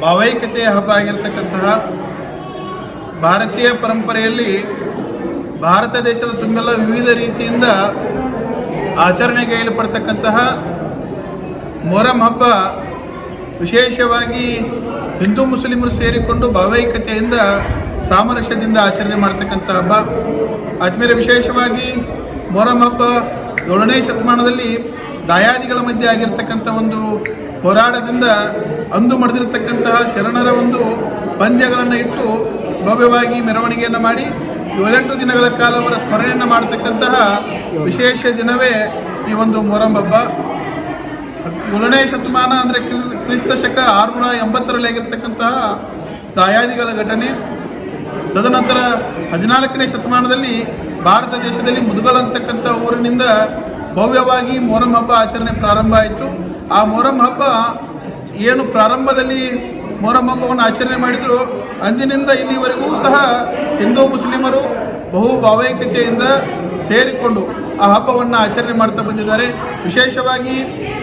ಭಾವೈಕ್ಯತೆಯ ಹಬ್ಬ ಆಗಿರ್ತಕ್ಕಂತಹ ಭಾರತೀಯ ಪರಂಪರೆಯಲ್ಲಿ ಭಾರತ ದೇಶದ ತುಂಬೆಲ್ಲ ವಿವಿಧ ರೀತಿಯಿಂದ ಆಚರಣೆಗೈಯಲ್ಪಡ್ತಕ್ಕಂತಹ ಮೊಹರಂ ಹಬ್ಬ ವಿಶೇಷವಾಗಿ ಹಿಂದೂ ಮುಸ್ಲಿಮರು ಸೇರಿಕೊಂಡು ಭಾವೈಕ್ಯತೆಯಿಂದ ಸಾಮರಸ್ಯದಿಂದ ಆಚರಣೆ ಮಾಡ್ತಕ್ಕಂಥ ಹಬ್ಬ. ಆದ್ಮೇಲೆ ವಿಶೇಷವಾಗಿ ಮೊಹರಂ ಹಬ್ಬ ಏಳನೇ ಶತಮಾನದಲ್ಲಿ ದಾಯಾದಿಗಳ ಮಧ್ಯೆ ಆಗಿರ್ತಕ್ಕಂಥ ಒಂದು ಹೋರಾಟದಿಂದ ಅಂದು ಮಾಡದಿರತಕ್ಕಂತಹ ಶರಣರ ಒಂದು ಪಂದ್ಯಗಳನ್ನು ಇಟ್ಟು ಭವ್ಯವಾಗಿ ಮೆರವಣಿಗೆಯನ್ನು ಮಾಡಿ ಏಳೆಂಟು ದಿನಗಳ ಕಾಲ ಅವರ ಸ್ಮರಣೆಯನ್ನು ಮಾಡತಕ್ಕಂತಹ ವಿಶೇಷ ದಿನವೇ ಈ ಒಂದು ಮೊರಂ ಹಬ್ಬ. ಏಳನೇ ಶತಮಾನ ಅಂದರೆ ಕ್ರಿಸ್ತ ಶಕ ಆರುನೂರ ಎಂಬತ್ತರಲ್ಲಿ ಆಗಿರ್ತಕ್ಕಂತಹ ದಾಯಾದಿಗಳ ಘಟನೆ. ತದನಂತರ ಹದಿನಾಲ್ಕನೇ ಶತಮಾನದಲ್ಲಿ ಭಾರತ ದೇಶದಲ್ಲಿ ಮುದುಗಲ್ ಅಂತಕ್ಕಂಥ ಊರಿನಿಂದ ಭವ್ಯವಾಗಿ ಮೊರಂ ಹಬ್ಬ ಆಚರಣೆ ಪ್ರಾರಂಭ ಆಯಿತು. ಆ ಮೊರಂ ಹಬ್ಬ ಏನು ಪ್ರಾರಂಭದಲ್ಲಿ ಮೊಹರಂ ಹಬ್ಬವನ್ನು ಆಚರಣೆ ಮಾಡಿದ್ರು, ಅಂದಿನಿಂದ ಇಲ್ಲಿವರೆಗೂ ಸಹ ಹಿಂದೂ ಮುಸ್ಲಿಮರು ಬಹು ಭಾವೈಕ್ಯತೆಯಿಂದ ಸೇರಿಕೊಂಡು ಆ ಹಬ್ಬವನ್ನು ಆಚರಣೆ ಮಾಡ್ತಾ ಬಂದಿದ್ದಾರೆ. ವಿಶೇಷವಾಗಿ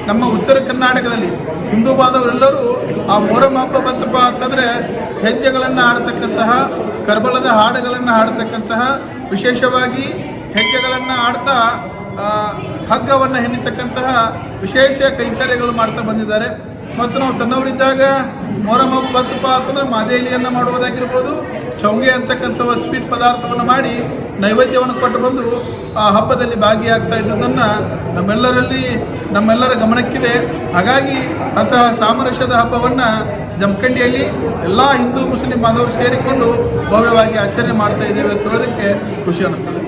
ನಮ್ಮ ಉತ್ತರ ಕರ್ನಾಟಕದಲ್ಲಿ ಹಿಂದೂ ಬಾಂಧವರೆಲ್ಲರೂ ಆ ಮೊಹರಂ ಹಬ್ಬ ಬಂತಪ್ಪ ಅಂತಂದರೆ ಹೆಜ್ಜೆಗಳನ್ನು ಆಡ್ತಕ್ಕಂತಹ ಕರ್ಬಲದ ಹಾಡುಗಳನ್ನು ಹಾಡ್ತಕ್ಕಂತಹ, ವಿಶೇಷವಾಗಿ ಹೆಜ್ಜೆಗಳನ್ನು ಆಡ್ತಾ ಹಗ್ಗವನ್ನು ಹೆಣಿತಕ್ಕಂತಹ ವಿಶೇಷ ಕೈಂಕರ್ಯಗಳು ಮಾಡ್ತಾ ಬಂದಿದ್ದಾರೆ. ಮತ್ತು ನಾವು ಸಣ್ಣವರಿದ್ದಾಗ ಮೊರಮ್ ಹಬ್ಬ ಬಂತಪ್ಪ ಅಂತಂದ್ರೆ ಮಾದೇಲಿಯನ್ನು ಮಾಡುವುದಾಗಿರ್ಬೋದು. ಚೌಂಗೆ ಅಂತಕ್ಕಂಥ ಸ್ವೀಟ್ ಪದಾರ್ಥವನ್ನು ಮಾಡಿ ನೈವೇದ್ಯವನ್ನು ಕೊಟ್ಟು ಬಂದು ಆ ಹಬ್ಬದಲ್ಲಿ ಭಾಗಿಯಾಗ್ತಾ ಇದ್ದದನ್ನು ನಮ್ಮೆಲ್ಲರಲ್ಲಿ ನಮ್ಮೆಲ್ಲರ ಗಮನಕ್ಕಿದೆ. ಹಾಗಾಗಿ ಅಂತಹ ಸಾಮರಸ್ಯದ ಹಬ್ಬವನ್ನು ಜಮಖಂಡಿಯಲ್ಲಿ ಎಲ್ಲ ಹಿಂದೂ ಮುಸ್ಲಿಂ ಬಾಂಧವರು ಸೇರಿಕೊಂಡು ಭವ್ಯವಾಗಿ ಆಚರಣೆ ಮಾಡ್ತಾ ಇದ್ದೇವೆ ಅಂತ ಹೇಳೋದಕ್ಕೆ ಖುಷಿ ಅನ್ನಿಸ್ತದೆ.